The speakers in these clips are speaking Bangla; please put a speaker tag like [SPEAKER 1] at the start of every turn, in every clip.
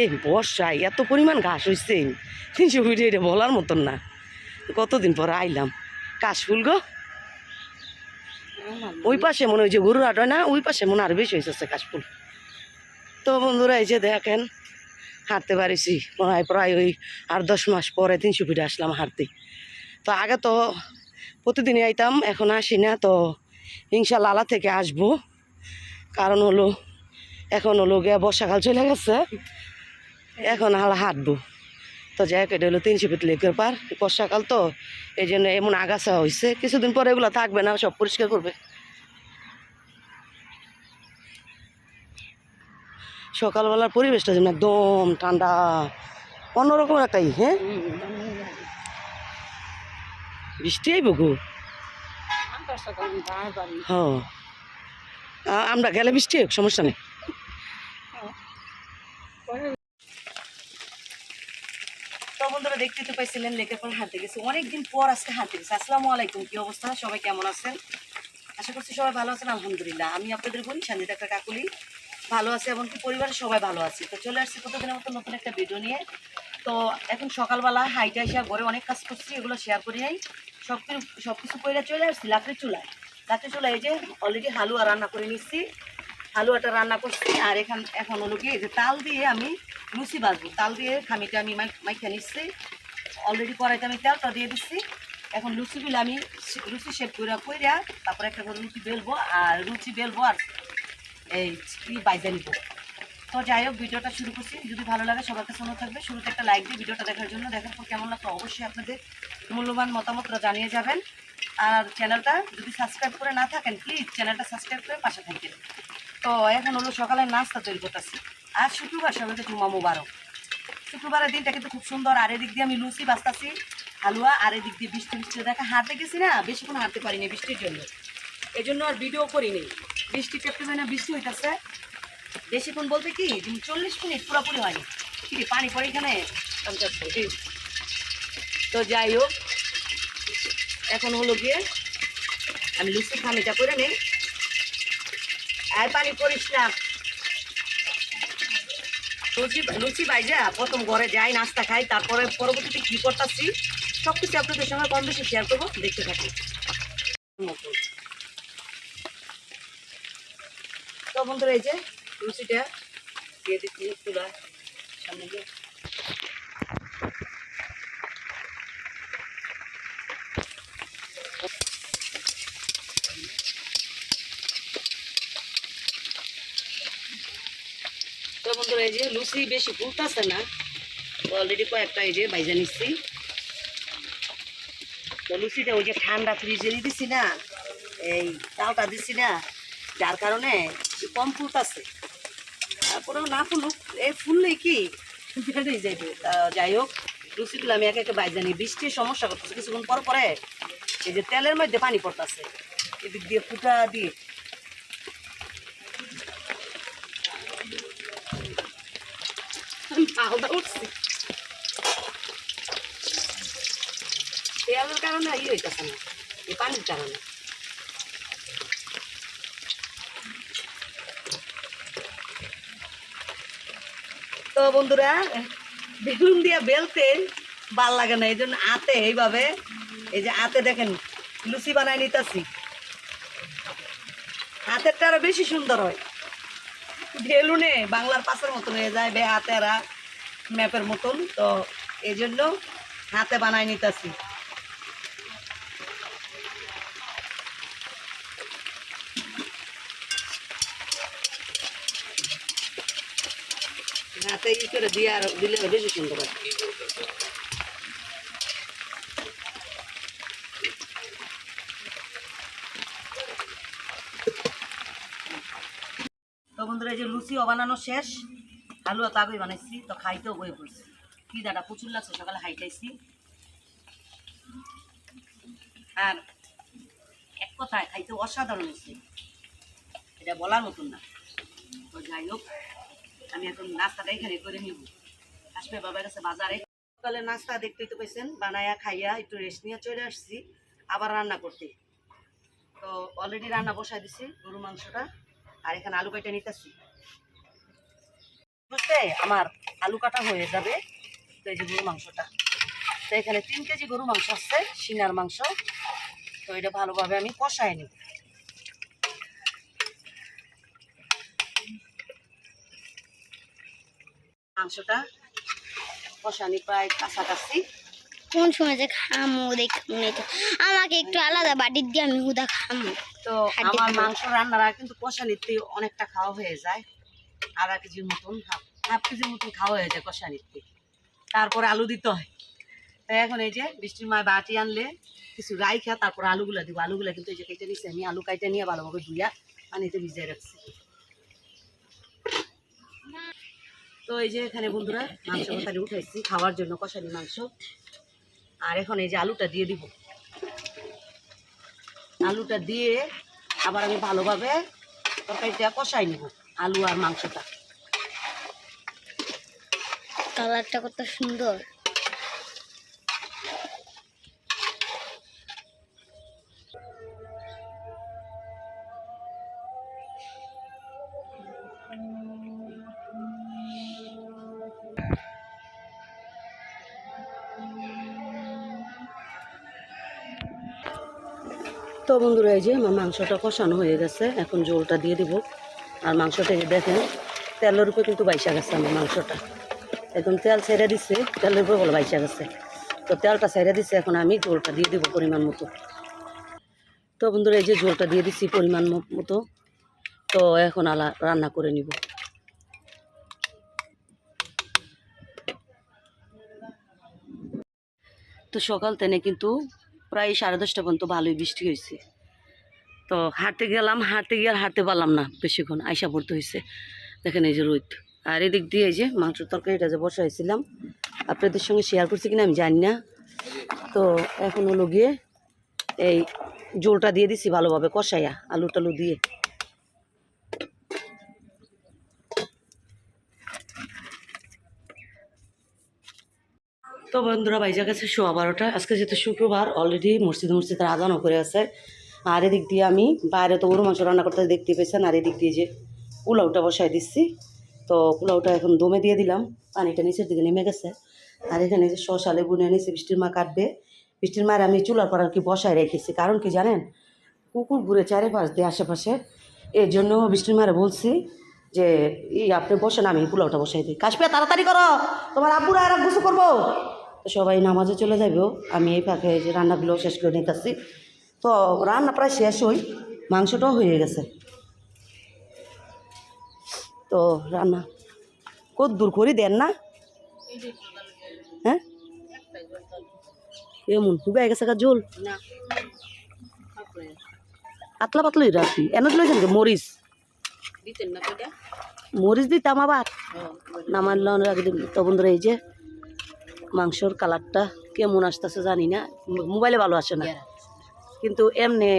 [SPEAKER 1] এই বর্ষায় এত পরিমাণ ঘাস হয়েছে তিনশো ফিট এটা বলার মতন না। কতদিন পরে আইলাম। কাশফুল গো। ওই পাশে মনে হয় যে গরুর হাট হয় না, ওই পাশে মনে আরও বেশি হয়েছে কাশফুল তো বন্ধুরা, এই যে দেখেন, হাঁটতে পারিছি। প্রায় প্রায় ওই আর দশ মাস পরে তিনশো ফিটে আসলাম হাঁটতে। তো আগে তো প্রতিদিনই আইতাম, এখন আসি না, তো ইনশাল্লাহ আলা থেকে আসব। কারণ হলো, এখন হলো গিয়ে বর্ষাকাল চলে গেছে। এখন আলা হাঁটবো। তো যাই এটা হলো তিনশো ফিট লেকের পার বর্ষাকাল তো এই জন্য এমন আগাছা হয়েছে কিছুদিন পরে এগুলো থাকবে না সব পরিষ্কার করবে। সকালবেলার পরিবেশটা যেন একদম ঠান্ডা অন্যরকম একটা ই, হ্যাঁ? বৃষ্টি আইব গো। হ্যাঁ আমরা গেলে বৃষ্টি হোক সমস্যা নেই। বন্ধুরা দেখতে তো পাইছিলেন লেকের পর হাঁটতে গেছি। অনেকদিন পর আজকে হাঁটতে গেছি। আসসালামু আলাইকুম, কি অবস্থা? সবাই কেমন আছেন? আশা করছি সবাই ভালো আছেন, আলহামদুলিল্লাহ। আমি আপনাদের বোন সঞ্জিত একটা কাকুলি ভালো আছে, এমনকি পরিবারের সবাই ভালো আছে। তো চলে আসছি প্রতিদিনের মতো নতুন একটা ভিডিও নিয়ে। তো এখন সকালবেলা হাইটা এসে ঘরে অনেক কাজ করছি, এগুলো শেয়ার করি নাই। সব কিছু সব কিছু করে চলে আসছি লাকড়ির চুলায়। লাকড়ির চুলায় এই যে অলরেডি হালুয়া রান্না করে নিচ্ছি। হালুয়াটা রান্না করছি, আর এখান, এখন হলো কি যে তাল দিয়ে আমি লুচি বাজবো তাল দিয়ে খামিটা আমি মাই, মাইখা নিচ্ছি। অলরেডি কড়াইতে আমি তেলটা দিয়ে দিচ্ছি। এখন লুচিগুলো আমি লুচি শেপ করে কইরা তারপরে একটা করে লুচি বেলবো, আর লুচি বেলবো আর এই বাইজা নিবো। তো যাই হোক, ভিডিওটা শুরু করছি। যদি ভালো লাগে, সবার কাছে মনে থাকবে, শুরুতে একটা লাইক দিয়ে ভিডিওটা দেখার জন্য। দেখার পর কেমন লাগতো অবশ্যই আপনাদের মূল্যবান মতামতটা জানিয়ে যাবেন। আর চ্যানেলটা যদি সাবস্ক্রাইব করে না থাকেন প্লিজ চ্যানেলটা সাবস্ক্রাইব করে পাশে থাকেন তো এখন হলো সকালে নাস্তা তৈরি করতেছি। আর শুক্রবার সবাইকে জুমা মুবারক। শুক্রবারের দিনটা কিন্তু খুব সুন্দর। আর এদিক দিয়ে আমি লুচি বাস্তাছি হালুয়া আর এদিক দিয়ে বৃষ্টি বৃষ্টি দেখা হাঁটতে গেছি না বেশিক্ষণ হাঁটতে পারিনি বৃষ্টির জন্য। এই জন্য আর ভিডিও করিনি। বৃষ্টি টেপতে হয় না বৃষ্টি হইতেছে। বেশিক্ষণ বলতে কি চল্লিশ মিনিট পুরোপুরি হয়নি। কি রে, পানি পড়ে এখানে। তো যাই হোক এখন হলো গিয়ে আমি লুচি খামিটা করে নেই। আর পানি করিস না। লুচি লুচি বাইজা প্রথম ঘরে যাই, নাস্তা খাই, তারপরে পরবর্তীতে কী করতেছি সব কিছু আপনাদের সঙ্গে কম বেশি শেয়ার করব, দেখতে থাকি তো বন্ধুরা, এই যে লুচিটা দিয়ে দিচ্ছি, তুলা সামনে বন্ধুরা এই যে লুচি বেশি ফুলতেছে না অলরেডি কয়েকটা এই যে বাইজা নিচ্ছি তো লুচিটা ওই যে ঠান্ডা ফ্রিজে দিছি না, এই তালটা দিছি না, যার কারণে কম ফুলতেছে। তারপরেও না ফুলুক, এই ফুললে কি ফেটেই যাইবে। যাই হোক, লুচিগুলো আমি একে একে বাইজা নিই। বৃষ্টির সমস্যা করতেছে, কিছুক্ষণ পর পরে এই যে তেলের মধ্যে পানি পড়তেছে, এদিক দিয়ে ফুটা দিয়ে আলাদা তেলের কারণে হইতেছে না এই পানির কারণে তো বন্ধুরা, বেলুন দিয়া বেলতে ভালো লাগে না, এই জন্য আতে এইভাবে, এই যে আতে দেখেন, লুচি বানাই নিতেছি। হাতেরটা আরও বেশি সুন্দর হয়। বেলুনে বাংলার পাশের মতন হয়ে যায়, বে হাতেরা। ম্যাপের মতন, তো এই জন্য হাতে বানাই নিতেছি। হাতে ই করে দিয়ে আর দিলে বেশি সুন্দর হয়? তো বন্ধুরা, এই যে লুচিও বানানো শেষ। আলুও তো আগেই বানাইছি, তো খাইতেও বয়ে পড়ছি। দাদা, প্রচুর লাগছে, সকালে হাইটাইছি। আর এক কথায় খাইতে অসাধারণ হয়েছে। এটা বলার মতন না। তো যাই হোক, আমি এখন নাস্তাটা এখানে করে নিব। আসবে বাবার কাছে বাজারে। সকালে নাস্তা দেখতেই তো পেয়েছেন বানায়া, খাইয়া একটু রেস্ট নিয়ে চলে আসছি, আবার রান্না করতে। তো অলরেডি রান্না বসাই দিছি গরু মাংসটা, আর এখানে আলু কেটে নিতেছি। বুঝতে আমার আলু কাটা হয়ে যাবে। তো এই যে গরু মাংসটা। তো এখানে তিন কেজি গরু মাংস আছে সিনার মাংস। তো এটা ভালোভাবে আমি কষাই নিই মাংসটা কষানি প্রায় কাছাকাছি।
[SPEAKER 2] কোন সময় যে খামো দেখুন আমাকে একটু আলাদা বাটির দিয়ে আমি হুদা খামো।
[SPEAKER 1] তো আমার মাংস রান্নারা কিন্তু কষানিতে অনেকটা খাওয়া হয়ে যায়। আধা কেজির মতন হাফ কেজির মতন খাওয়া হয়ে যায় কষা কষানিতে তারপরে আলু দিতে হয়। তো এখন এই যে বৃষ্টির মায় বাটি আনলে কিছু রাইখা তারপর আলুগুলা দিব। আলুগুলা কিন্তু এই যে কেটে নিচ্ছে আমি আলু কাইটে নিয়ে ভালোভাবে ধুইয়া পানিতে ভিজিয়ে রাখছি। তো এই যে এখানে বন্ধুরা মাংস কথাটি উঠাইছি, খাওয়ার জন্য কষানি মাংস। আর এখন এই যে আলুটা দিয়ে দিব। আলুটা দিয়ে আবার আমি ভালোভাবে তরকারিটা কষাই নিব। আলু আর মাংসটা।
[SPEAKER 2] কালারটা কত সুন্দর।
[SPEAKER 1] তো বন্ধুরা এই যে আমার মাংসটা কষানো হয়ে গেছে এখন জোলটা দিয়ে দিব। আর মাংসটা দেখেন, তেলের উপরে কিন্তু বাইসা গেছে আমার মাংসটা। একদম তেল ছেড়ে দিচ্ছে তেলের উপরে বলে বাইসা গেছে। তো তেলটা ছেড়ে দিচ্ছে এখন আমি জোলটা দিয়ে দেবো পরিমাণ মতো। তো বন্ধুরা, এই যে জোলটা দিয়ে দিচ্ছি পরিমাণ মতো। তো এখন আলা রান্না করে নিব। তো সকাল থেকে কিন্তু প্রায় সাড়ে দশটা পর্যন্ত ভালোই বৃষ্টি হয়েছে। তো হাঁটতে গেলাম হাঁটতে গিয়ে আর হাঁটতে পারলাম না বেশিক্ষণ, আইসা পড়তে হয়েছে দেখেন এই যে রোদ। আর এদিক দিয়ে এই যে মাংসের তরকারিটা যে বসাইছিলাম, আপনাদের সঙ্গে শেয়ার করছি কিনা আমি জানি না। তো এখন হলো গিয়ে এই জোলটা দিয়ে দিছি ভালোভাবে কষাইয়া, আলু টালু দিয়ে। তো বন্ধুরা, বাইজা গেছে সোয়া বারোটা। আজকে যেহেতু শুক্রবার অলরেডি মসজিদ মসজিদের আজানও করে আছে। আর এদিক দিয়ে আমি বাইরে তো গরু মাংস রান্না করতে দেখতে পেয়েছেন, আর এদিক দিয়ে যে পোলাওটা বসাই দিচ্ছি। তো পোলাওটা এখন দমে দিয়ে দিলাম, পানিটা নিচের দিকে নেমে গেছে। আর এখানে যে শশা লেবু নিয়ে নিয়েছি, বৃষ্টির মা কাটবে। বৃষ্টির মায়ের আমি চুলার পর আর কি বসায় রেখেছি, কারণ কি জানেন? কুকুর ঘুরে চারিপাশ দিয়ে আশেপাশে। এর জন্য বৃষ্টির মারে বলছি যে, এই আপনি বসেন, আমি পোলাওটা বসাই দিই। কাশপিয়া তাড়াতাড়ি করো, তোমার আব্বুরা আর গুছু করব। সবাই নামাজে চলে যাবেও আমি এই এই যে রান্নাগুলো শেষ করে নিতেছি। তো রান্না প্রায় শেষ হই মাংসটাও হয়ে গেছে। তো রান্না কত দূর করি দেন না। হ্যাঁ? এমন হুগাই গেছে গা ঝোল। পাতলা পাতলাই রাখি। এনে দিল মরিচ।
[SPEAKER 2] দিতেন না এটা
[SPEAKER 1] মরিচ দিতাম আবার। নামার দিন। তো বন্ধুরা এই যে মাংসর কালারটা কেমন আসতেছে জানি না। মোবাইলে ভালো আসে না। কিন্তু এমনি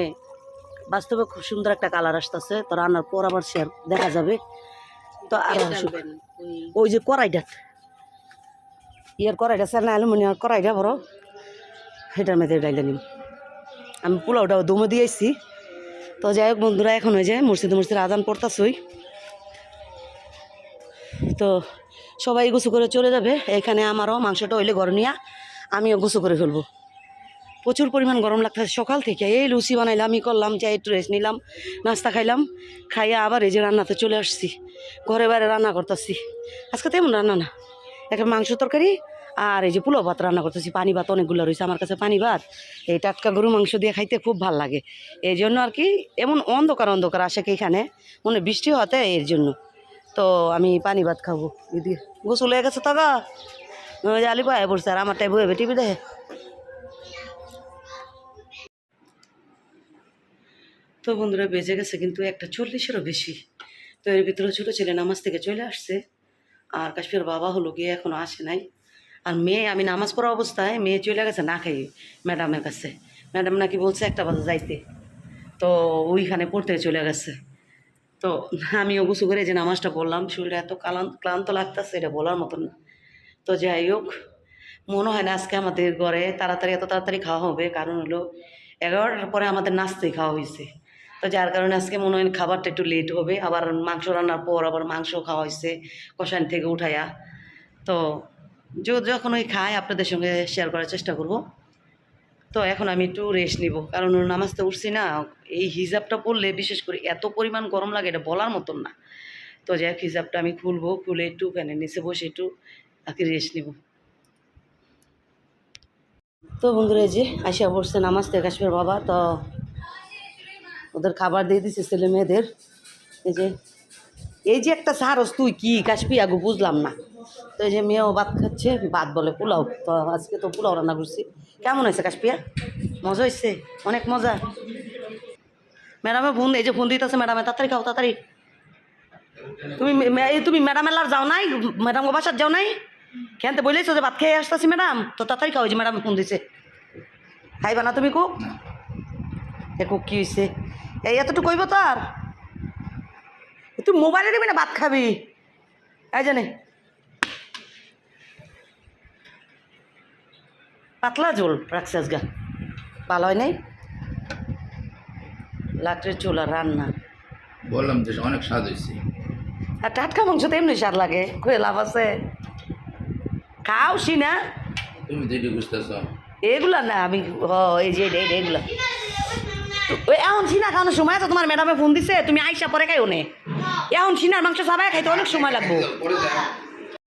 [SPEAKER 1] বাস্তবে খুব সুন্দর একটা কালার আসতেছে। তো রান্নার পর আবার শেয়ার দেখা যাবে। তো আর ওই যে কড়াইটা। ইয়ার কড়াইটা স্যার না অ্যালুমিনিয়াম কড়াইটা বড়। সেটার মধ্যে ডাইলে নিম আমি পোলাওটাও দমে দিয়েছি তো যাই হোক বন্ধুরা এখন হয়ে যায় মসজিদ মসজিদ আজান পড়তাছই। তো সবাই গুছু করে চলে যাবে। এখানে আমারও মাংসটা হইলে ঘর নিয়ে আমিও গুছু করে ফেলব। প্রচুর পরিমাণ গরম লাগতেছে। সকাল থেকে, এই লুচি বানাইলাম আমি করলাম যাই একটু রেস্ট নিলাম, নাস্তা খাইলাম, খাইয়া আবার এই যে রান্নাতে চলে আসছি। ঘরে বাইরে রান্না করতেছি। আজকে তেমন রান্না না। একটা মাংস তরকারি আর এই যে পুলো ভাত রান্না করতেছি। পানি ভাত অনেকগুলো রয়েছে আমার কাছে, পানি ভাত। এই টাটকা গরু মাংস দিয়ে খাইতে খুব ভালো লাগে। এই জন্য আর কি এমন অন্ধকার অন্ধকার আসে কি এখানে? মনে বৃষ্টি হতে এর জন্য। তো আমি পানি ভাত খাব। দিদি গোসল হয়ে গেছে তগা যে আলি পায়ে পড়ছে আর আমারটাই বয়ে টিভি দেখে। তো বন্ধুরা বেজে গেছে কিন্তু একটা চল্লিশেরও বেশি। তো এর ভিতরে ছোটো ছেলে নামাজ থেকে চলে আসছে। আর কাশ্মীর বাবা হলো গিয়ে এখনও আসে নাই। আর মেয়ে, আমি নামাজ পড়া অবস্থায় মেয়ে চলে গেছে না খাইয়ে ম্যাডামের কাছে। ম্যাডাম নাকি বলছে একটা বাজে যাইতে। তো ওইখানে পড়তে চলে গেছে। তো আমিও গুছু করে যে নামাজটা পড়লাম, শরীরটা এত কালান ক্লান্ত লাগতেছে, এটা বলার মতন না। তো যাই হোক, মনে হয় না আজকে আমাদের ঘরে তাড়াতাড়ি এত তাড়াতাড়ি খাওয়া হবে। কারণ হলো এগারোটার পরে আমাদের নাস্তাই খাওয়া হয়েছে তো যার কারণে আজকে মনে হয় খাবারটা একটু লেট হবে। আবার মাংস রান্নার পর আবার মাংস খাওয়া হয়েছে কষান থেকে উঠাইয়া তো যখন ওই খাই আপনাদের সঙ্গে শেয়ার করার চেষ্টা করব। তো এখন আমি একটু রেস্ট নিব। কারণ নামাজতে উঠছি না। এই হিজাবটা পরলে বিশেষ করে এত পরিমাণ গরম লাগে, এটা বলার মতন না। তো যাই হোক, হিজাবটা আমি খুলবো, খুলে একটু ফ্যানের নিচে বসে একটু আর কি রেস্ট নিব। তো বন্ধুরা যে আসিয়া পড়ছে নামাজ থেকে বাবা। তো ওদের খাবার দিয়ে দিছে ছেলে মেয়েদের। এই যে এই যে একটা সারস, তুই কি কাশ্মীর আগু বুঝলাম না। তো এই যে মেয়েও ভাত খাচ্ছে, ভাত বলে পোলাও। তো আজকে তো পোলাও রান্না করছি। কেমন হয়েছে কাশপিয়া মজা হয়েছে? অনেক মজা। ম্যাডামে ফোন, এই যে ফোন দিতেছে ম্যাডামে, তাড়াতাড়ি খাও, তাড়াতাড়ি। তুমি তুমি ম্যাডাম এলার যাও নাই? ম্যাডাম বাসার যাও নাই? কেনতে বলেছ যে ভাত খেয়ে আসতেছি ম্যাডাম? তো তাড়াতাড়ি খাও যে ম্যাডাম ফোন দিছে। খাইবা না তুমি কুক এ কুক কি হয়েছে এই এতটুকু কইব তো আর তুই মোবাইলে দিবি না ভাত খাবি? এই জানে পাতলা ঝোল রাখছে আজগা ভালো হয় নাই? লাকড়ির চুল আর রান্না।
[SPEAKER 3] বললাম যে অনেক স্বাদ হয়েছে
[SPEAKER 1] আর টাটকা মাংস তো এমনি স্বাদ লাগে খুঁয়ে লাভ আছে। খাও না।
[SPEAKER 3] তুমি বুঝতেছ।
[SPEAKER 1] এগুলা না আমি ও এই যে এগুলা এখন সিনা খাওয়ানোর সময় তো তোমার ম্যাডামে ফোন দিছে, তুমি আইসা পরে খাইও নে। এখন সিনার মাংস সবাই খাইতে অনেক সময় লাগবো।